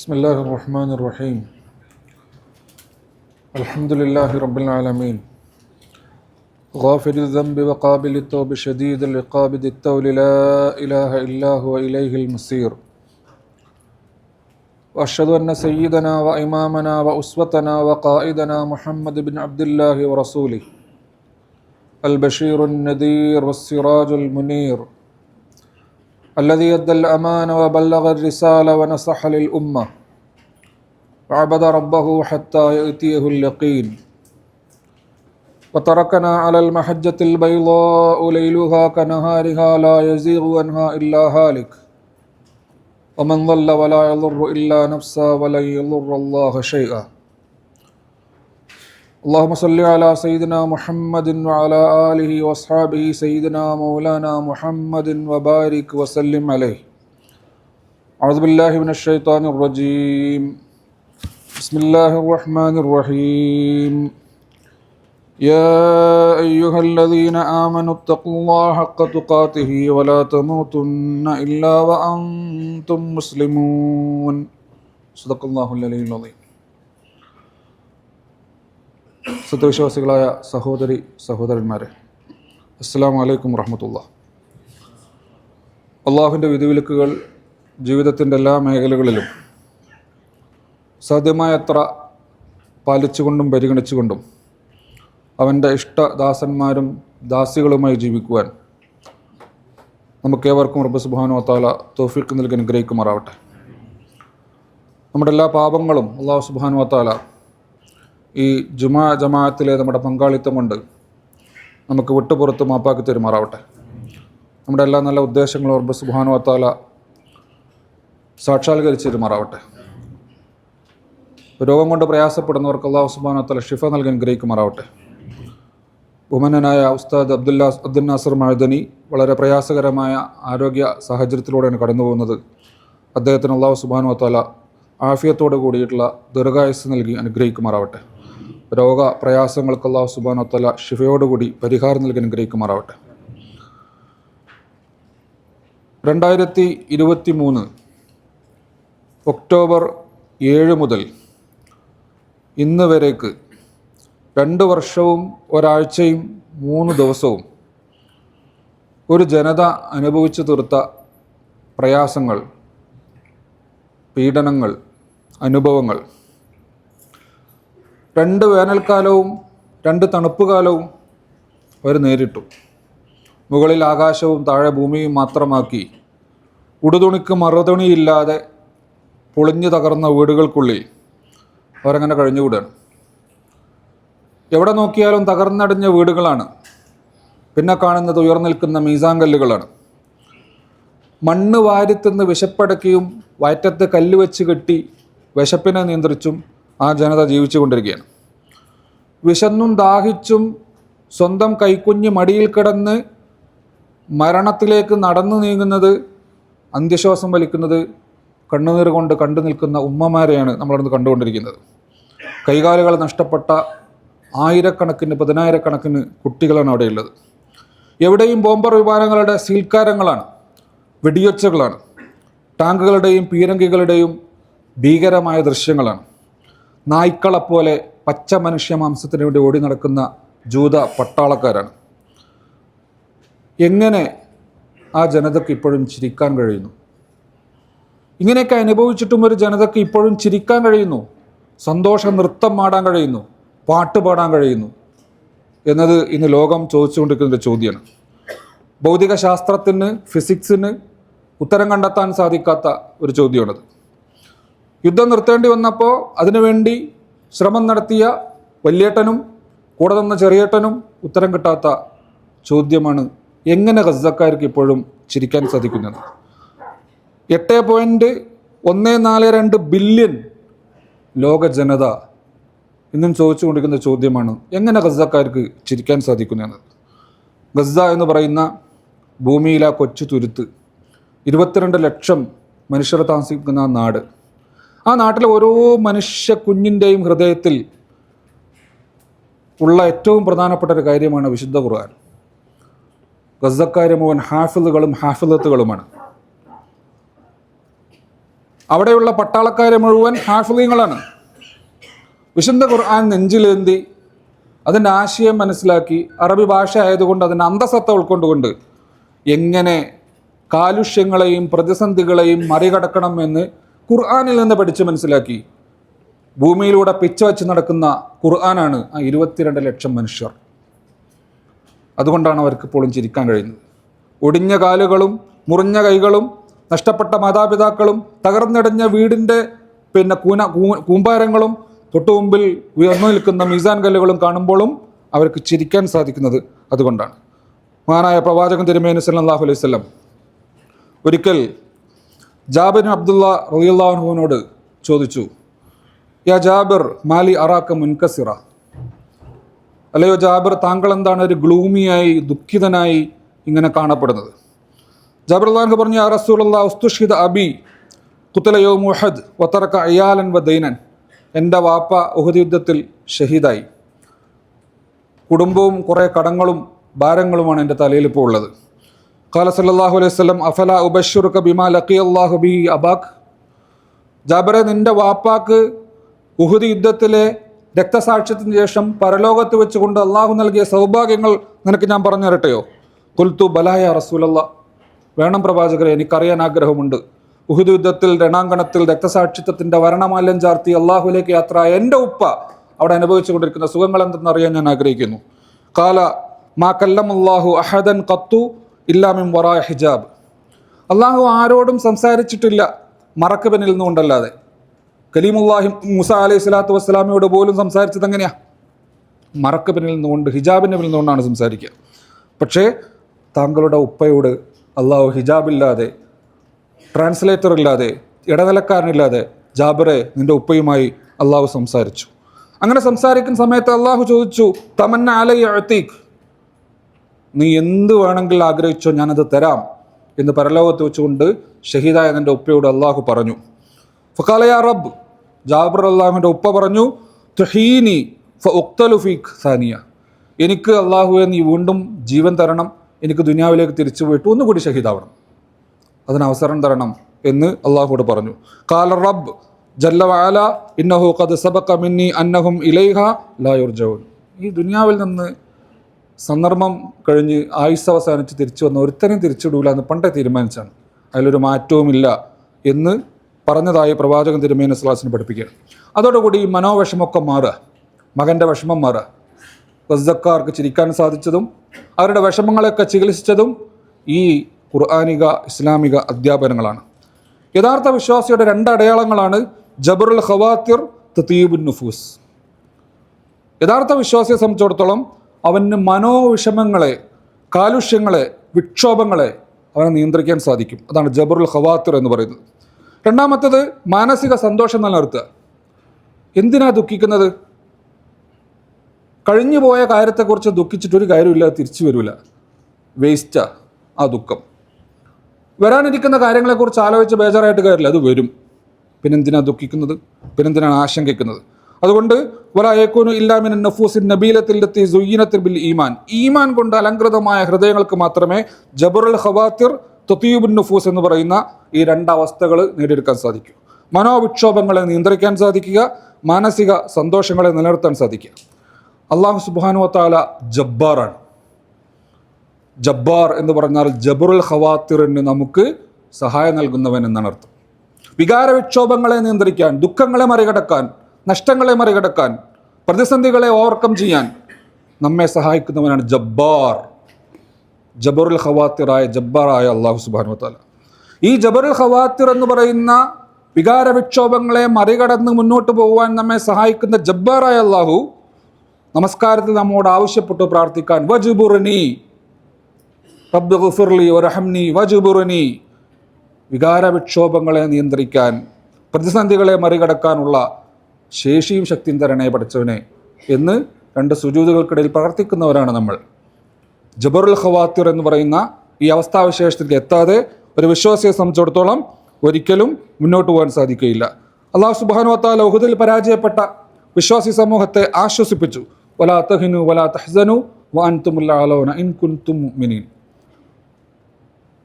بسم الله الرحمن الرحيم. الحمد لله رب العالمين. غافر الذنب وقابل التوب شديد العقاب ذي التول لا إله إلا هو إليه المصير. وأشهد أن سيدنا وإمامنا وأسوتنا وقائدنا محمد بن عبد الله ورسوله. البشير النذير والسراج المنير. الذي أدى الأمان وبلغ الرسالة ونصح للأمة. وعبد ربه حتى يأتيه اليقين. وتركنا على المحجة البيضاء ليلها كنهارها لا يزيغ عنها إلا هالك. ومن ضل ولا يضر إلا نفسا ولن يضر الله شيئا. اللهم صل على سيدنا محمد وعلى آله وأصحابه سيدنا مولانا محمد وبارك وسلم عليه أعوذ بالله من الشيطان الرجيم بسم الله الرحمن الرحيم يا أيها الذين آمنوا اتقوا الله حق تقاته ولا تموتن إلا وأنتم مسلمون صدق الله العلي العظيم സത്യവിശ്വാസികളായ സഹോദരി സഹോദരന്മാരെ അസ്സാം വലൈക്കും വറഹമത്തുള്ള അള്ളാഹുവിന്റെ വിധിവിലക്കുകൾ ജീവിതത്തിന്റെ എല്ലാ മേഖലകളിലും സാധ്യമായത്ര പാലിച്ചുകൊണ്ടും പരിഗണിച്ചുകൊണ്ടും അവന്റെ ഇഷ്ടദാസന്മാരും ദാസികളുമായി ജീവിക്കുവാൻ നമുക്കേവർക്കും റബ്ബ് സുബാനു താല തോഫിക്ക് നൽകി അനുഗ്രഹിക്കുമാറാവട്ടെ. നമ്മുടെ എല്ലാ പാപങ്ങളും അള്ളാഹു സുബാനു താല ഈ ജുമാ ജമാഅത്തിലെ നമ്മുടെ പങ്കാളിത്തം കൊണ്ട് നമുക്ക് വിട്ടുപുറത്ത് മാപ്പാക്കി തരുമാറാവട്ടെ. നമ്മുടെ എല്ലാ നല്ല ഉദ്ദേശങ്ങളും റബ്ബ് സുബാനു താല സാക്ഷാത്കരിച്ച് തരുമാറാവട്ടെ. രോഗം കൊണ്ട് പ്രയാസപ്പെടുന്നവർക്ക് അള്ളാഹു സുബാനു താല ഷിഫ നൽകാൻ ഗ്രഹിക്കുമാറാവട്ടെ ബഹുമാനനായ ഉസ്താദ് അബ്ദുല്ല അബ്ദുൽ നാസർ മഴദനി വളരെ പ്രയാസകരമായ ആരോഗ്യ സാഹചര്യത്തിലൂടെയാണ് കടന്നു പോകുന്നത് അദ്ദേഹത്തിന് അള്ളാഹു സുബാനു താല ആഫിയത്തോട് കൂടിയിട്ടുള്ള ദീർഘായുസ് നൽകി അനുഗ്രഹിക്കുമാറാവട്ടെ. രോഗ പ്രയാസങ്ങൾക്ക് അള്ളാഹു സുബാനു താല ഷിഫയോടുകൂടി പരിഹാരം നൽകി അനുഗ്രഹിക്കുമാറാവട്ടെ. രണ്ടായിരത്തി ഇരുപത്തി മൂന്ന് ഒക്ടോബർ ഏഴ് മുതൽ ഇന്ന് വരേക്ക് രണ്ട് വർഷവും ഒരാഴ്ചയും മൂന്ന് ദിവസവും ഒരു ജനത അനുഭവിച്ചു തീർത്ത പ്രയാസങ്ങൾ പീഡനങ്ങൾ അനുഭവങ്ങൾ രണ്ട് വേനൽക്കാലവും രണ്ട് തണുപ്പ് കാലവും അവർ നേരിട്ടു. മുകളിൽ ആകാശവും താഴെ ഭൂമിയും മാത്രമാക്കി. ഉടുതുണിക്ക് മറുതുണിയില്ലാതെ പൊളിഞ്ഞു തകർന്ന വീടുകൾക്കുള്ളിൽ അവരങ്ങനെ കഴിഞ്ഞുകൂടാണ്. എവിടെ നോക്കിയാലും തകർന്നടിഞ്ഞ വീടുകളാണ്. പിന്നെ കാണുന്നത് ഉയർന്നിൽക്കുന്ന മീസാങ്കല്ലുകളാണ്. മണ്ണ് വാരിത്തിന്ന് വിശപ്പടക്കിയും വയറ്റത്ത് കല്ല് വെച്ച് കെട്ടി വിശപ്പിനെ നിയന്ത്രിച്ചും ആ ജനത ജീവിച്ചു കൊണ്ടിരിക്കുകയാണ് വിശന്നും ദാഹിച്ചും സ്വന്തം കൈക്കുഞ്ഞ് മടിയിൽ കിടന്ന് മരണത്തിലേക്ക് നടന്നു നീങ്ങുന്നത് അന്ത്യശ്വാസം വലിക്കുന്നത് കണ്ണുനീർ കൊണ്ട് കണ്ടു നിൽക്കുന്ന ഉമ്മമാരെയാണ് നമ്മളിന്ന് കണ്ടുകൊണ്ടിരിക്കുന്നത്. കൈകാലുകൾ നഷ്ടപ്പെട്ട ആയിരക്കണക്കിന് പതിനായിരക്കണക്കിന് കുട്ടികളാണ് അവിടെയുള്ളത്. എവിടെയും ബോംബർ വിമാനങ്ങളുടെ സീൽക്കാരങ്ങളാണ് വെടിയൊച്ചകളാണ് ടാങ്കുകളുടെയും പീരങ്കികളുടെയും ഭീകരമായ ദൃശ്യങ്ങളാണ്. നായ്ക്കളെപ്പോലെ പച്ച മനുഷ്യ മാംസത്തിന് വേണ്ടി ഓടി നടക്കുന്ന ജൂത പട്ടാളക്കാരാണ്. എങ്ങനെ ആ ജനതയ്ക്ക് ഇപ്പോഴും ചിരിക്കാൻ കഴിയുന്നു? ഇങ്ങനെയൊക്കെ അനുഭവിച്ചിട്ടും ഒരു ജനതയ്ക്ക് ഇപ്പോഴും ചിരിക്കാൻ കഴിയുന്നു? സന്തോഷ നൃത്തം ആടാൻ കഴിയുന്നു? പാട്ട് പാടാൻ കഴിയുന്നു? എന്നത് ഇന്ന് ലോകം ചോദിച്ചുകൊണ്ടിരിക്കുന്ന ഒരു ചോദ്യമാണ്. ഭൗതിക ശാസ്ത്രത്തിന് ഫിസിക്സിന് ഉത്തരം കണ്ടെത്താൻ സാധിക്കാത്ത ഒരു ചോദ്യമാണത്. യുദ്ധം നിർത്തേണ്ടി വന്നപ്പോൾ അതിനുവേണ്ടി ശ്രമം നടത്തിയ വലിയേട്ടനും കൂടെ നിന്ന ചെറിയേട്ടനും ഉത്തരം കിട്ടാത്ത ചോദ്യമാണ് എങ്ങനെ ഗസക്കാർക്ക് ഇപ്പോഴും ചിരിക്കാൻ സാധിക്കുന്നത്? എട്ട് പോയിന്റ് ഒന്ന് നാല് രണ്ട് ബില്യൺ ലോക ജനത ഇന്നും ചോദിച്ചുകൊണ്ടിരിക്കുന്ന ചോദ്യമാണ് എങ്ങനെ ഗസക്കാർക്ക് ചിരിക്കാൻ സാധിക്കുന്നത്? ഗസ എന്ന് പറയുന്ന ഭൂമിയിലെ കൊച്ചു തുരുത്ത്. ഇരുപത്തിരണ്ട് ലക്ഷം മനുഷ്യർ താമസിക്കുന്ന നാട്. ആ നാട്ടിലെ ഓരോ മനുഷ്യ കുഞ്ഞിന്റെയും ഹൃദയത്തിൽ ഉള്ള ഏറ്റവും പ്രധാനപ്പെട്ട ഒരു കാര്യമാണ് വിശുദ്ധ ഖുർആൻ. ഗസക്കാർ മുഴുവൻ ഹാഫിളുകളും ഹാഫിലത്തുകളുമാണ് അവിടെയുള്ള പട്ടാളക്കാരെ മുഴുവൻ ഹാഫിളീങ്ങളാണ് വിശുദ്ധ ഖുർആൻ നെഞ്ചിലേന്തി അതിന്റെ ആശയം മനസ്സിലാക്കി അറബി ഭാഷ ആയതുകൊണ്ട് അതിന്റെ അന്തസത്ത ഉൾക്കൊണ്ടുകൊണ്ട് എങ്ങനെ കാലുഷ്യങ്ങളെയും പ്രതിസന്ധികളെയും മറികടക്കണം എന്ന് ഖുർആനിൽ നിന്ന് പഠിച്ച് മനസ്സിലാക്കി. ഭൂമിയിലൂടെ പിച്ച വെച്ച് നടക്കുന്ന ഖുർആനാണ് ആ ഇരുപത്തിരണ്ട് ലക്ഷം മനുഷ്യർ. അതുകൊണ്ടാണ് അവർക്ക് ഇപ്പോഴും ചിരിക്കാൻ കഴിയുന്നത്. ഒടിഞ്ഞ കാലുകളും മുറിഞ്ഞ കൈകളും നഷ്ടപ്പെട്ട മാതാപിതാക്കളും തകർന്നടഞ്ഞ വീടിന്റെ പിന്നെ കൂന കൂമ്പാരങ്ങളും തൊട്ടു മുമ്പിൽ ഉയർന്നു നിൽക്കുന്ന മീസാൻ കല്ലുകളും കാണുമ്പോഴും അവർക്ക് ചിരിക്കാൻ സാധിക്കുന്നത് അതുകൊണ്ടാണ്. മഹാനായ പ്രവാചകൻ തിരുമേനി സല്ലാഹു അലൈഹി വസല്ലം ഒരിക്കൽ ജാബിൻ അബ്ദുള്ള റളിയല്ലാഹുവിനോട് ചോദിച്ചു യാ ജാബിർ മാലി അറാക്ക മുൻകസിറ? അല്ലയോ ജാബിർ താങ്കൾ എന്താണ് ഒരു ഗ്ലൂമിയായി ദുഃഖിതനായി ഇങ്ങനെ കാണപ്പെടുന്നത്? ജാബിർ അള്ളാഹു പറഞ്ഞു യാ റസൂലുള്ള ഉസ്തുഷിദ് അബി കുത്തലയോ മുഹദ് വത്തറക്ക അയാലൻ വ ദൈനൻ. എന്റെ വാപ്പ ഉഹദ് യുദ്ധത്തിൽ ഷഹീദായി. കുടുംബവും കുറേ കടങ്ങളും ഭാരങ്ങളുമാണ് എന്റെ തലയിൽ ഇപ്പോൾ ഉള്ളത്. ഖാല സല്ലല്ലാഹു അലൈഹി വസല്ലം അഫല ഉബശ്ശുറുക ബിമാ ലഖി അല്ലാഹു ബി അബാക് ജാബറെ നിന്റെ വാപ്പാക്ക് ഉഹുദ് യുദ്ധത്തിലെ രക്തസാക്ഷ്യത്തിന് ശേഷം പരലോകത്ത് വെച്ചുകൊണ്ട് അള്ളാഹു നൽകിയ സൗഭാഗ്യങ്ങൾ നിനക്ക് ഞാൻ പറഞ്ഞു തരട്ടെയോ? കുൽത്തു ബലായ റസൂലല്ല. വേണം പ്രവാചകരെ എനിക്കറിയാൻ ആഗ്രഹമുണ്ട്. ഉഹുദ് യുദ്ധത്തിൽ രണാങ്കണത്തിൽ രക്തസാക്ഷിത്വത്തിന്റെ വരണമാല്യം ചാർത്തി അള്ളാഹുലേക്ക് യാത്ര എന്റെ ഉപ്പ അവിടെ അനുഭവിച്ചുകൊണ്ടിരിക്കുന്ന സുഖങ്ങൾ എന്തെന്ന് അറിയാൻ ഞാൻ ആഗ്രഹിക്കുന്നു. കാല മാ കല്ലം അള്ളാഹു അഹദൻ കത്തു ഇല്ലാമിൻ വറായ ഹിജാബ്. അള്ളാഹു ആരോടും സംസാരിച്ചിട്ടില്ല മറക്ക് പിന്നിൽ നിന്നുകൊണ്ടല്ലാതെ. കലീമുല്ലാഹി മുസ അലൈഹി സ്വലാത്തു വസ്സലാമിയോട് പോലും സംസാരിച്ചത് എങ്ങനെയാ? മറക്ക് പിന്നിൽ നിന്നുകൊണ്ട് ഹിജാബിന്റെ പിന്നിൽ നിന്നുകൊണ്ടാണ് സംസാരിക്കുക. പക്ഷേ താങ്കളുടെ ഉപ്പയോട് അള്ളാഹു ഹിജാബില്ലാതെ ട്രാൻസ്ലേറ്റർ ഇല്ലാതെ ഇടനിലക്കാരനില്ലാതെ ജാബറെ നിന്റെ ഉപ്പയുമായി അള്ളാഹു സംസാരിച്ചു. അങ്ങനെ സംസാരിക്കുന്ന സമയത്ത് അള്ളാഹു ചോദിച്ചു തമന്ന അലൈ അത്തീഖ് നീ എന്ത് വേണമെങ്കിൽ ആഗ്രഹിച്ചോ ഞാനത് തരാം എന്ന് പരലോകത്ത് വെച്ചുകൊണ്ട് ഷഹീദായ എന്റെ ഉപ്പയോട് അള്ളാഹു പറഞ്ഞു. ഫക്കാലയ റബ്ബ് ജാബർ അള്ളാഹുവിന്റെ ഉപ്പ പറഞ്ഞു തുഹീനി ഫ ഉക്തലു ഫീഖ് സാനിയ. എനിക്ക് അള്ളാഹുവെ നീ വീണ്ടും ജീവൻ തരണം എനിക്ക് ദുനിയാവിലേക്ക് തിരിച്ചു പോയിട്ട് ഒന്നുകൂടി ഷഹീദാവണം. അതിന് അവസരം തരണം എന്ന് അള്ളാഹുവോട് പറഞ്ഞു. കാല റബ്ബ് ജല്ലവാല ഇന്നഹു ഖദ് സബക്കമിന്നി മിന്നി അന്നഹും ഇലൈഹ ലാ യുർജഊൻ. ഈ ദുനിയാവിൽ നിന്ന് സന്ദർഭം കഴിഞ്ഞ് ആയുസ് അവസാനിച്ച് തിരിച്ചു വന്ന ഒരുത്തനെയും തിരിച്ചിടൂല എന്ന് പണ്ടേ തീരുമാനിച്ചാണ്. അതിലൊരു മാറ്റവുമില്ല എന്ന് പറഞ്ഞതായി പ്രവാചകൻ തിരുമേന സ്ലാസിന് പഠിപ്പിക്കുകയാണ്. അതോടുകൂടി ഈ മനോവിഷമൊക്കെ മാറുക. മകന്റെ വിഷമം മാറുക. റസ്ദക്കാർക്ക് ചിരിക്കാൻ സാധിച്ചതും അവരുടെ വിഷമങ്ങളെയൊക്കെ ചികിത്സിച്ചതും ഈ ഖുർആാനിക ഇസ്ലാമിക അധ്യാപനങ്ങളാണ്. യഥാർത്ഥ വിശ്വാസിയുടെ രണ്ട് അടയാളങ്ങളാണ് ജബറുൽ ഖവാത്തിർ തത്തീബുൻ നുഫൂസ്. യഥാർത്ഥ വിശ്വാസിയെ സംബന്ധിച്ചിടത്തോളം അവന് മനോവിഷമങ്ങളെ കാലുഷ്യങ്ങളെ വിക്ഷോഭങ്ങളെ അവനെ നിയന്ത്രിക്കാൻ സാധിക്കും. അതാണ് ജബറുൽ ഖവാത്തിർ എന്ന് പറയുന്നത്. രണ്ടാമത്തത് മാനസിക സന്തോഷം നിലനിർത്തുക. എന്തിനാ ദുഃഖിക്കുന്നത്? കഴിഞ്ഞു പോയ കാര്യത്തെക്കുറിച്ച് ദുഃഖിച്ചിട്ടൊരു കാര്യമില്ല തിരിച്ചു വരില്ല വേസ്റ്റാ ആ ദുഃഖം. വരാനിരിക്കുന്ന കാര്യങ്ങളെക്കുറിച്ച് ആലോചിച്ച് ബേജാറായിട്ട് കാര്യമില്ല അത് വരും. പിന്നെന്തിനാണ് ദുഃഖിക്കുന്നത്? പിന്നെന്തിനാണ് ആശങ്കിക്കുന്നത് അതുകൊണ്ട് വലായേക്കോനു ഇല്ലാമിൻ നഫൂസിൻ നബീലത്തിലെത്തി സുയ്യനത്തിൽ ബിൽ ഈമാൻ. ഈമാൻ കൊണ്ട് അലങ്കൃതമായ ഹൃദയങ്ങൾക്ക് മാത്രമേ ജബറുൽ ഹവാത്തിർ തൊത്തീബുൻ നഫൂസ് എന്ന് പറയുന്ന ഈ രണ്ട് അവസ്ഥകൾ നേടിയെടുക്കാൻ സാധിക്കൂ. മനോവിക്ഷോഭങ്ങളെ നിയന്ത്രിക്കാൻ സാധിക്കുക മാനസിക സന്തോഷങ്ങളെ നിലനിർത്താൻ സാധിക്കുക. അള്ളാഹു സുബാനു വാല ജബ്ബാറാണ്. ജബ്ബാർ എന്ന് പറഞ്ഞാൽ ജബറുൽ ഹവാത്തിറിന് നമുക്ക് സഹായം നൽകുന്നവൻ എന്നാണ് അർത്ഥം. വികാര വിക്ഷോഭങ്ങളെ നിയന്ത്രിക്കാൻ ദുഃഖങ്ങളെ മറികടക്കാൻ നഷ്ടങ്ങളെ മറികടക്കാൻ പ്രതിസന്ധികളെ ഓവർകം ചെയ്യാൻ നമ്മെ സഹായിക്കുന്നവനാണ് ജബ്ബാർ. ജബറുൽ ഖവാത്തിറായ ജബ്ബാറായ അള്ളാഹു സുബാനു താല ഈ ജബറുൽ ഖവാത്തിർ എന്ന് പറയുന്ന വികാര വിക്ഷോഭങ്ങളെ മറികടന്ന് മുന്നോട്ട് പോകുവാൻ നമ്മെ സഹായിക്കുന്ന ജബ്ബാറായ അള്ളാഹു നമസ്കാരത്തിൽ നമ്മോട് ആവശ്യപ്പെട്ടു പ്രാർത്ഥിക്കാൻ വജുബുറിനി റബ്ബ് ഗുഫിർലി വറഹംനി വജുബുറിനി വികാര വിക്ഷോഭങ്ങളെ നിയന്ത്രിക്കാൻ പ്രതിസന്ധികളെ മറികടക്കാനുള്ള ശേഷിയും ശക്തിയും തരണേ പഠിച്ചവനെ എന്ന് രണ്ട് സുജൂതുകൾക്കിടയിൽ പ്രാർത്ഥിക്കുന്നവരാണ് നമ്മൾ. ജബറുൽ ഖവാത്തിർ എന്ന് പറയുന്ന ഈ അവസ്ഥാവിശേഷത്തിൽ എത്താതെ ഒരു വിശ്വാസിയെ സംബന്ധിച്ചിടത്തോളം ഒരിക്കലും മുന്നോട്ട് പോകാൻ സാധിക്കുകയില്ല. അള്ളാഹു സുബാനുവത്താല ഉഹുദിൽ പരാജയപ്പെട്ട വിശ്വാസി സമൂഹത്തെ ആശ്വസിപ്പിച്ചു. വലാ തഹിനു വലാ തഹ്സനു ഇൻ കുൻതും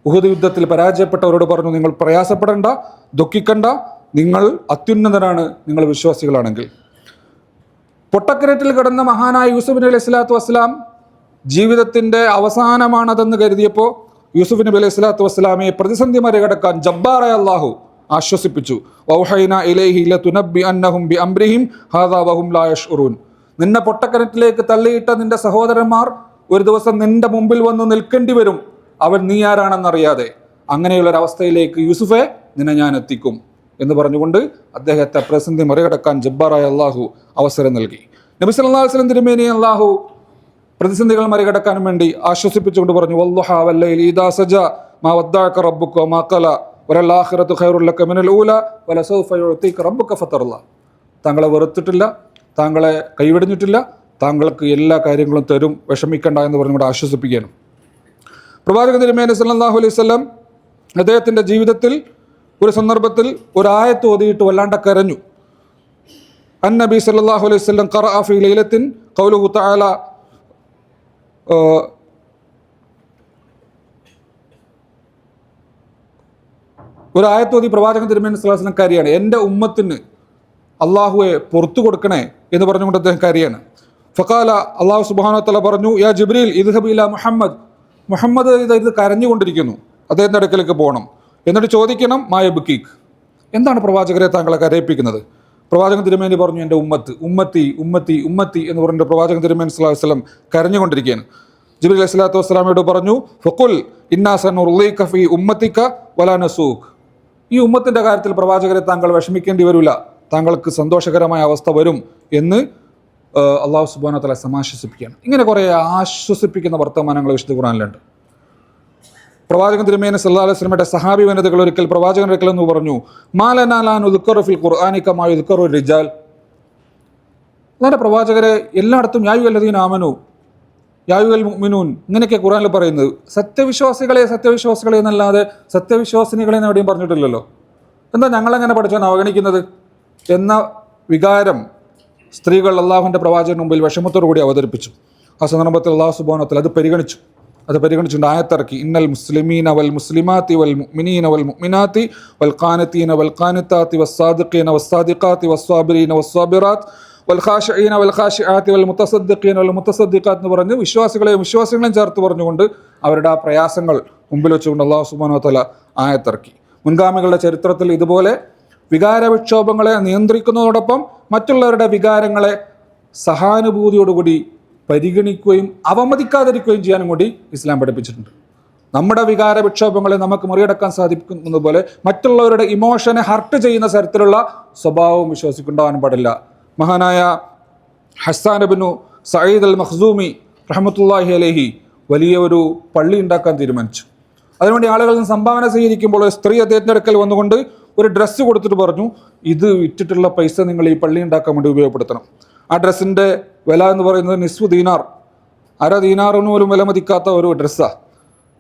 ഉഹുദ് യുദ്ധത്തിൽ പരാജയപ്പെട്ടവരോട് പറഞ്ഞു നിങ്ങൾ പ്രയാസപ്പെടേണ്ട ദുഃഖിക്കണ്ട നിങ്ങൾ അത്യുന്നതരാണ് നിങ്ങൾ വിശ്വാസികളാണെങ്കിൽ. പൊട്ടക്കരറ്റിൽ കിടന്ന മഹാനായ യൂസുഫ് നബി അലൈഹി സ്വലാത്തു വസ്സലാം ജീവിതത്തിന്റെ അവസാനമാണതെന്ന് കരുതിയപ്പോൾ യൂസുഫ് നബി അലൈഹി സ്വലാത്തു വസ്സലാമെ പ്രതിസന്ധി മറികടക്കാൻ ജബ്ബാറായ അള്ളാഹു ആശ്വസിപ്പിച്ചു. വൗഹൈന ഇലൈഹി അന്നഹും ഹാദാ വഹും ലാ നിന്നെ പൊട്ടക്കിണറ്റിലേക്ക് തള്ളിയിട്ട നിന്റെ സഹോദരന്മാർ ഒരു ദിവസം നിന്റെ മുമ്പിൽ വന്ന് നിൽക്കേണ്ടി വരും. അവൻ നീ ആരാണെന്നറിയാതെ അങ്ങനെയുള്ളൊരവസ്ഥയിലേക്ക് യൂസുഫെ നിന്നെ ഞാൻ എത്തിക്കും. എന്ന് പറഞ്ഞുകൊണ്ട് അദ്ദേഹത്തെ പ്രതിസന്ധി മറികടക്കാൻ ജബ്ബാറായ അള്ളാഹു അവസരം നൽകി. നബി വസല്ലം തിരുമേനി അള്ളാഹു പ്രതിസന്ധികൾ മറികടക്കാനും വേണ്ടി ആശ്വസിപ്പിച്ചുകൊണ്ട് പറഞ്ഞു സജ മാ ഫതർല. താങ്കളെ വെറുത്തിട്ടില്ല താങ്കളെ കൈവെടിഞ്ഞിട്ടില്ല താങ്കൾക്ക് എല്ലാ കാര്യങ്ങളും തരും വിഷമിക്കണ്ട എന്ന് പറഞ്ഞുകൊണ്ട് ആശ്വസിപ്പിക്കാനും പ്രവാചക തിരുമേനി സല്ലാഹു അലൈഹി വസല്ലം അദ്ദേഹത്തിന്റെ ജീവിതത്തിൽ ഒരു സന്ദർഭത്തിൽ ഒരു ആയത്ത് ഓതിയിട്ട് വല്ലാണ്ട് കരഞ്ഞു. അന്നബി സല്ലാഹു അലൈഹി സ്വല്ലം ഖറഅ ഫീ ലൈലത്തിൻ തആല ഒരു ആയത്തോതി പ്രവാചകൻ തിരുമേനി സ്വലാസ്ലം കാര്യമാണ് എന്റെ ഉമ്മത്തിന് അള്ളാഹുവെ പുറത്തു കൊടുക്കണേ എന്ന് പറഞ്ഞുകൊണ്ട് അദ്ദേഹം കാര്യമാണ് ഫക്കാല അള്ളാഹു സുബാനോ തല പറഞ്ഞു യാ ജിബ്രീൽ ഇദ്ഹബില മുഹമ്മദ്. മുഹമ്മദ് ഇത് ഇത് കരഞ്ഞുകൊണ്ടിരിക്കുന്നു. അദ്ദേഹത്തിന്റെ അടുക്കലേക്ക് പോകണം. എന്നിട്ട് ചോദിക്കണം മായ ബുക്കീക്ക് എന്താണ് പ്രവാചകരെ താങ്കളെ കരയിപ്പിക്കുന്നത് പ്രവാചകൻ തിരുമേനി പറഞ്ഞു എന്റെ ഉമ്മത്ത് ഉമ്മത്തി ഉമ്മത്തി ഉമ്മത്തി എന്ന് പറഞ്ഞിട്ട് പ്രവാചകൻ തിരുമേനി സ്വലാഹു വസ്ലം കരഞ്ഞുകൊണ്ടിരിക്കുകയാണ്. ജിബ്രീൽ അലൈഹി സ്വലാത്തു വസ്സലാമയോട് പറഞ്ഞു ഫുക്കുൽ ഇന്നാസൻ ഫി ഉമ്മത്തിക്ക വലാ നസൂഖ്. ഈ ഉമ്മത്തിന്റെ കാര്യത്തിൽ പ്രവാചകരെ താങ്കൾ വിഷമിക്കേണ്ടി വരില്ല. താങ്കൾക്ക് സന്തോഷകരമായ അവസ്ഥ വരും എന്ന് അള്ളാഹു സുബാന തല സമാശ്വസിപ്പിക്കുകയാണ്. ഇങ്ങനെ കുറേ ആശ്വസിപ്പിക്കുന്ന വർത്തമാനങ്ങൾ വിശുദ്ധ ഖുറാനിലുണ്ട് പ്രവാചകൻ തിരുമേന സല്ലാ അലൈഹി സ്വലമയുടെ സഹാബി വനിതകൾ ഒരിക്കൽ പ്രവാചകൻ ഒരിക്കൽ എന്ന് പറഞ്ഞു മാലനാലാൻ ഉദ്ക്കറു ഫിൽ ഖുർആാനിക്കമായി ഉദ്ക്കറു റിജാൽ. അതാണ് പ്രവാചകരെ എല്ലായിടത്തും യായു അല്ലദീൻ ആമനു യായു അൽ മുഅ്മിനൂൻ ഇങ്ങനെയൊക്കെ ഖുറാനിൽ പറയുന്നത്. സത്യവിശ്വാസികളെ സത്യവിശ്വാസികളെ എന്നല്ലാതെ സത്യവിശ്വാസിനികളെ എന്ന് എവിടെയും പറഞ്ഞിട്ടില്ലല്ലോ. എന്താ ഞങ്ങളെങ്ങനെ പഠിച്ചാണ് അവഗണിക്കുന്നത്? എന്ന വികാരം സ്ത്രീകൾ അള്ളാഹുവിന്റെ പ്രവാചകന് മുമ്പിൽ വിഷമത്തോടു കൂടി അവതരിപ്പിച്ചു. ആ സന്ദർഭത്തിൽ അള്ളാഹു സുബാനത്തിൽ അത് പരിഗണിച്ചു. അത് പരിഗണിച്ചുകൊണ്ട് ആയത്തിറക്കി. ഇന്നൽ മുസ്ലിമീന വൽ മുസ്ലിമാത്തി വൽ മുഅ്മിനീന വൽ മുഅ്മിനാത്തി വൽ ഖാനത്തീന വൽ ഖാനത്താത്തി വസ്സാദിഖീന വസ്സാദിഖാത്തി വസ്സാബിരീന വസ്സാബിറാത്ത് വൽ ഖാഷിഈന വൽ ഖാഷിആത്തി വൽ മുത്തസദ്ദിഖാത്ത് എന്ന് പറഞ്ഞ് വിശ്വാസികളെയും വിശ്വാസികളെയും ചേർത്ത് പറഞ്ഞുകൊണ്ട് അവരുടെ ആ പ്രയാസങ്ങൾ മുമ്പിൽ വെച്ചുകൊണ്ട് അള്ളാഹു സുബാനോ തല ആയത്തിറക്കി. മുൻഗാമികളുടെ ചരിത്രത്തിൽ ഇതുപോലെ വികാര വിക്ഷോഭങ്ങളെ നിയന്ത്രിക്കുന്നതോടൊപ്പം മറ്റുള്ളവരുടെ വികാരങ്ങളെ സഹാനുഭൂതിയോടുകൂടി പരിഗണിക്കുകയും അവമതിക്കാതിരിക്കുകയും ചെയ്യാനും കൂടി ഇസ്ലാം പഠിപ്പിച്ചിട്ടുണ്ട്. നമ്മുടെ വികാര വിക്ഷോഭങ്ങളെ നമുക്ക് മറികടക്കാൻ സാധിക്കുന്നത് പോലെ മറ്റുള്ളവരുടെ ഇമോഷനെ ഹർട്ട് ചെയ്യുന്ന തരത്തിലുള്ള സ്വഭാവവും വിശ്വസിക്കുണ്ടാവാൻ പാടില്ല. മഹാനായ ഹസ്സാൻ അബിനു സയ്യിദ് അൽ മഖ്സൂമി റഹമത്തുല്ലാഹി അലഹി വലിയ ഒരു പള്ളി ഉണ്ടാക്കാൻ തീരുമാനിച്ചു. അതിനുവേണ്ടി ആളുകളിൽ നിന്ന് സംഭാവന സ്വീകരിക്കുമ്പോൾ സ്ത്രീ അദ്ദേഹത്തിന്റെ അടുക്കൽ വന്നുകൊണ്ട് ഒരു ഡ്രസ്സ് കൊടുത്തിട്ട് പറഞ്ഞു ഇത് വിറ്റിട്ടുള്ള പൈസ നിങ്ങൾ ഈ പള്ളി ഉണ്ടാക്കാൻ വേണ്ടി ഉപയോഗപ്പെടുത്തണം. ആ ഡ്രസ്സിന്റെ വില എന്ന് പറയുന്നത് നിസ്വു ദീനാർ. അര ദീനാറിന് പോലും വില മതിക്കാത്ത ഒരു ഡ്രസ്സാണ്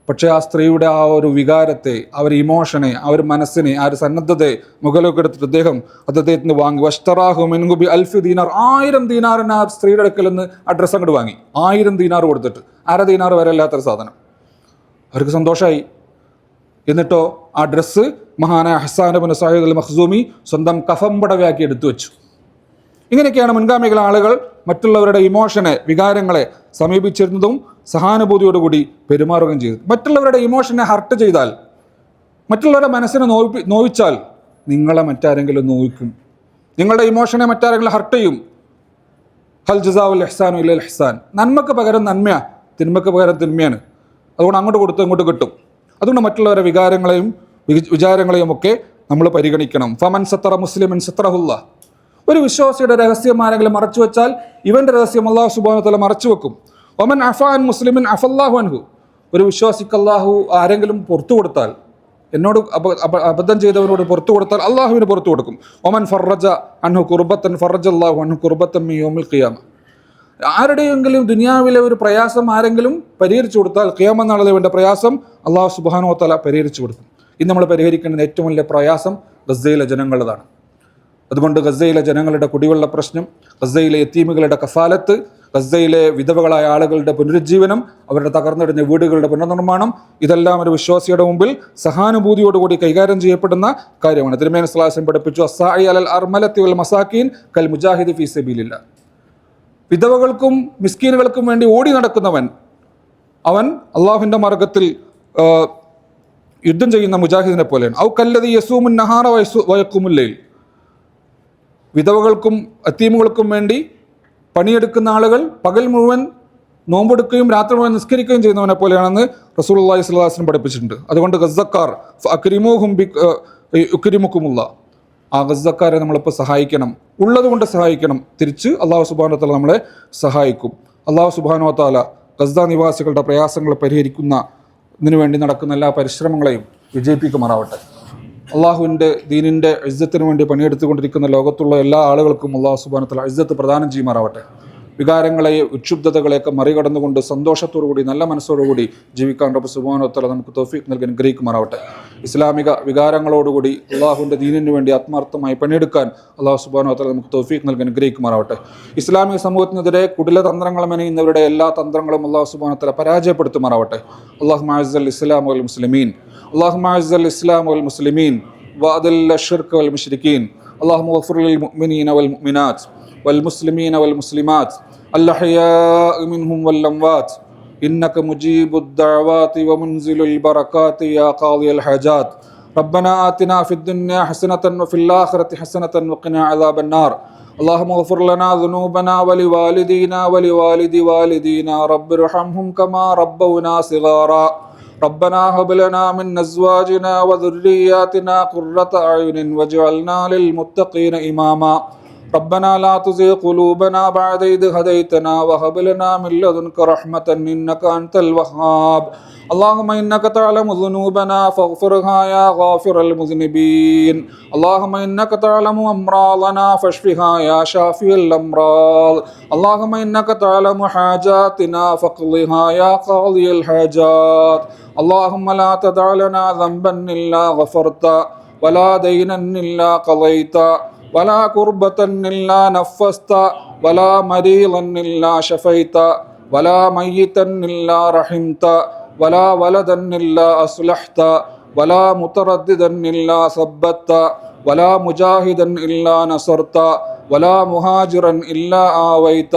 പക്ഷേ ആ സ്ത്രീയുടെ ആ ഒരു വികാരത്തെ ആ ഒരു ഇമോഷനെ ആ ഒരു മനസ്സിനെ ആ ഒരു സന്നദ്ധതയെ മുകളിലൊക്കെ എടുത്തിട്ട് അദ്ദേഹം അദ്ദേഹത്തിന് വാങ്ങി. വസ്തറാഹു മെൻഗുബി അൽഫി ദീനാർ. ആയിരം ദീനാറിന് ആ സ്ത്രീയുടെ അടുക്കൽ നിന്ന് ആ ഡ്രസ്സ് അങ്ങോട്ട് വാങ്ങി. ആയിരം ദീനാർ കൊടുത്തിട്ട്. അര ദീനാർ വരെ അല്ലാത്തൊരു സാധനം. അവർക്ക് സന്തോഷമായി എന്നിട്ടോ ആ ഡ്രസ്സ് മഹാനായ ഹസാനബിൻ സാഹിദ് അൽ മഖ്സൂമി സ്വന്തം കഫമ്പടവയാക്കി എടുത്തു വെച്ചു. ഇങ്ങനെയൊക്കെയാണ് മുൻഗാമികൾ ആളുകൾ മറ്റുള്ളവരുടെ ഇമോഷനെ വികാരങ്ങളെ സമീപിച്ചിരുന്നതും സഹാനുഭൂതിയോടുകൂടി പെരുമാറുകയും ചെയ്തു. മറ്റുള്ളവരുടെ ഇമോഷനെ ഹർട്ട് ചെയ്താൽ മറ്റുള്ളവരുടെ മനസ്സിനെ നോവി നോവിച്ചാൽ നിങ്ങളെ മറ്റാരെങ്കിലും നോവിക്കും. നിങ്ങളുടെ ഇമോഷനെ മറ്റാരെങ്കിലും ഹർട്ട് ചെയ്യും. ഹൽ ജസാവുൽ എഹ്സാനു ഇല്ല എഹ്സാൻ നന്മക്ക് പകരം നന്മയാണ് തിന്മക്ക് പകരം തിന്മയാണ്. അതുകൊണ്ട് അങ്ങോട്ട് കൊടുത്ത് ഇങ്ങോട്ട് കിട്ടും. അതുകൊണ്ട് മറ്റുള്ളവരുടെ വികാരങ്ങളെയും വിചാരങ്ങളെയും ഒക്കെ നമ്മൾ പരിഗണിക്കണം. ഫമൻ സത്തറ മുസ്ലിമൻ സത്രഹുല്ല ഒരു വിശ്വാസിയുടെ രഹസ്യം ആരെങ്കിലും മറച്ചു വെച്ചാൽ ഇവന്റെ രഹസ്യം അള്ളാഹു സുബാനത്തല മറച്ചു വെക്കും. ഒമൻ അഫാൻ മുസ്ലിമിൻ അഫല്ലാഹു അൻഹു. ഒരു വിശ്വാസിക്ക് അള്ളാഹു ആരെങ്കിലും പുറത്തു കൊടുത്താൽ എന്നോട് അബദ്ധം ചെയ്തവനോട് പുറത്തു കൊടുത്താൽ അള്ളാഹുവിന് പുറത്തു കൊടുക്കും. ഒമൻ ഫറജ അൻഹു കുർബത്തൻ ഫർറജ അള്ളാഹു അൻഹു കുർബത്തൻ മിയോമിൽ ഖിയാമ. ആരുടെയെങ്കിലും ദുനിയാവിലെ ഒരു പ്രയാസം ആരെങ്കിലും പരിഹരിച്ചു കൊടുത്താൽ ഖിയാമ നാളെ വേണ്ട പ്രയാസം അള്ളാഹു സുബാനോ തല പരിഹരിച്ചു കൊടുക്കും. ഇന്ന് നമ്മൾ പരിഹരിക്കേണ്ട ഏറ്റവും വലിയ പ്രയാസം ഗസയിലെ ജനങ്ങളുടേതാണ്. അതുകൊണ്ട് ഗസയിലെ ജനങ്ങളുടെ കുടിവെള്ള പ്രശ്നം ഗസയിലെ എത്തീമുകളുടെ കഫാലത്ത് ഗസയിലെ വിധവകളായ ആളുകളുടെ പുനരുജ്ജീവനം അവരുടെ തകർന്നടിഞ്ഞ വീടുകളുടെ പുനർനിർമ്മാണം ഇതെല്ലാം ഒരു വിശ്വാസിയുടെ മുമ്പിൽ സഹാനുഭൂതിയോടുകൂടി കൈകാര്യം ചെയ്യപ്പെടുന്ന കാര്യമാണ്. തിരുമേന സ്ലാസം പഠിപ്പിച്ചു അസായി അലൽ അർമലത്തി വൽ മസാക്കീൻ കൽ മുജാഹിദ് ഫീ സബീലില്ല വിധവകൾക്കും മിസ്കീനുകൾക്കും വേണ്ടി ഓടി നടക്കുന്നവൻ അവൻ അള്ളാഹുവിന്റെ മാർഗത്തിൽ യുദ്ധം ചെയ്യുന്ന മുജാഹിദിനെ പോലെയാണ്. ഔ കല്ലതി യസൂമുൻ നഹാറ വയസ്സു വയക്കുമുല്ലയിൽ വിധവകൾക്കും അത്തീമുകൾക്കും വേണ്ടി പണിയെടുക്കുന്ന ആളുകൾ പകൽ മുഴുവൻ നോമ്പെടുക്കുകയും രാത്രി മുഴുവൻ നിസ്കരിക്കുകയും ചെയ്യുന്നവനെ പോലെയാണെന്ന് റസൂൽ അള്ളാഹി സ്വലാസിനും പഠിപ്പിച്ചിട്ടുണ്ട്. അതുകൊണ്ട് ഗസക്കാർ അക്രിമോഹും ബി ഉക്രിമുക്കുമുള്ള ആ ഗസക്കാരെ നമ്മളിപ്പോൾ സഹായിക്കണം ഉള്ളതുകൊണ്ട് സഹായിക്കണം. തിരിച്ച് അള്ളാഹു സുബാനോ താല നമ്മളെ സഹായിക്കും. അള്ളാഹു സുബാനോ താല ഗസ നിവാസികളുടെ പ്രയാസങ്ങൾ പരിഹരിക്കുന്ന ഇതിനു വേണ്ടി നടക്കുന്ന എല്ലാ പരിശ്രമങ്ങളെയും വിജയിപ്പിക്കുമാറാവട്ടെ. അള്ളാഹുവിന്റെ ദീനിന്റെ ഇജ്ജത്തിന് വേണ്ടി പണിയെടുത്തുകൊണ്ടിരിക്കുന്ന ലോകത്തുള്ള എല്ലാ ആളുകൾക്കും അള്ളാഹു സുബാനത്തല ഇജ്ജത്ത് പ്രദാനം ചെയ്യുമാറാവട്ടെ. വികാരങ്ങളെ വിക്ഷുബ്ധതകളെയൊക്കെ മറികടന്നുകൊണ്ട് സന്തോഷത്തോടുകൂടി നല്ല മനസ്സോടുകൂടി ജീവിക്കാൻ റബ്ബ് സുബാനോത്തല നമുക്ക് തോഫീക്ക് നൽകി അനുഗ്രഹിക്കുമാറാവട്ടെ ഇസ്ലാമിക വികാരങ്ങളോടുകൂടി അള്ളാഹുവിൻ്റെ ദീനിന് വേണ്ടി ആത്മാർത്ഥമായി പണിയെടുക്കാൻ അള്ളാഹു സുബാനോത്തല നമുക്ക് തോഫീക്ക് നൽകി അനുഗ്രഹിക്കുമാറാവട്ടെ ഇസ്ലാമിക സമൂഹത്തിനെതിരെ കുടില തന്ത്രങ്ങൾ മെനയുന്നവരുടെ എല്ലാ തന്ത്രങ്ങളും അള്ളാഹു സുബാനോത്തല പരാജയപ്പെടുത്തുമാറാവട്ടെ അള്ളാഹു മാസൽ ഇസ്ലാം വൽ മുസ്ലിമീൻ اللهم اعز الاسلام والمسلمين واذل الشرك والمشركين اللهم اغفر للمؤمنين والمؤمنات والمسلمين والمسلمات الأحياء منهم والأموات. إنك مجيب الدعوات ومنزل البركات يا قاضي الحاجات. ربنا آتنا في الدنيا حسنة وفي الآخرة حسنة وقنا عذاب النار. اللهم اغفر لنا ذنوبنا ولوالدينا ولوالد والدينا. رب ارحمهم كما ربونا صغارا. ربنا هب لنا من أزواجنا وذرياتنا قرة أعين واجعلنا للمتقين إماما. ربنا لا تزغ قلوبنا بعد إذ هديتنا وهب لنا من لدنك رحمة إنك أنت الوهاب. اللهم إنك تعلم ذنوبنا فاغفرها يا غافر المذنبين. اللهم إنك تعلم أمراضنا فاشفها يا شافي الأمراض. اللهم إنك تعلم حاجاتنا فاقضها يا قاضي الحاجات. اللهم لا تدع لنا ذنبا إلا غفرت ولا دينا إلا قضيت ولا كربة إلا نفست ولا مريضا إلا شفيت ولا ميتا إلا رحمت ولا ولدا إلا أصلحت ولا مترددا إلا ثبت ولا مجاهدا إلا نصرت ولا مهاجرا إلا آويت.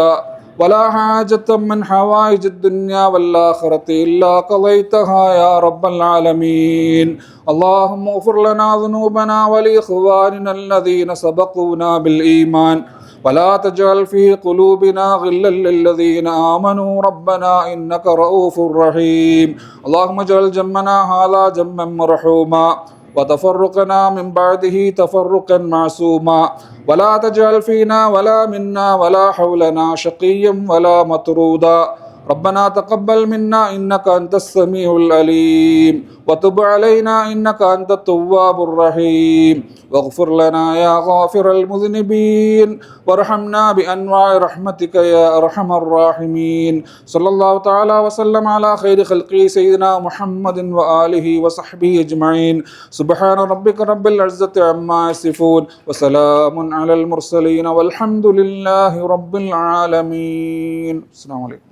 ولا حاجة من حوائج الدنيا والآخرة إلا قضيتها يا رب العالمين. اللهم اغفر لنا ذنوبنا ولإخواننا الذين سبقونا بالإيمان. ولا تجعل في قلوبنا غلا للذين آمنوا. ربنا إنك رؤوف رحيم. اللهم اجعل جمنا هذا جما مرحوما. وتفرقنا من بعده تفرقا معصوما. ولا تجعل فينا ولا منا ولا حولنا شقيا ولا مطرودا. ربنا تقبل منا إنك أنت السميع العليم وتب علينا إنك أنت التواب الرحيم واغفر لنا يا غافر المذنبين وارحمنا بأنواع رحمتك يا أرحم الراحمين صلى الله تعالى وسلم على خير خلقه سيدنا محمد وآله وصحبه أجمعين سبحان ربك رب العزة عما يصفون وسلام على المرسلين والحمد لله رب العالمين السلام عليكم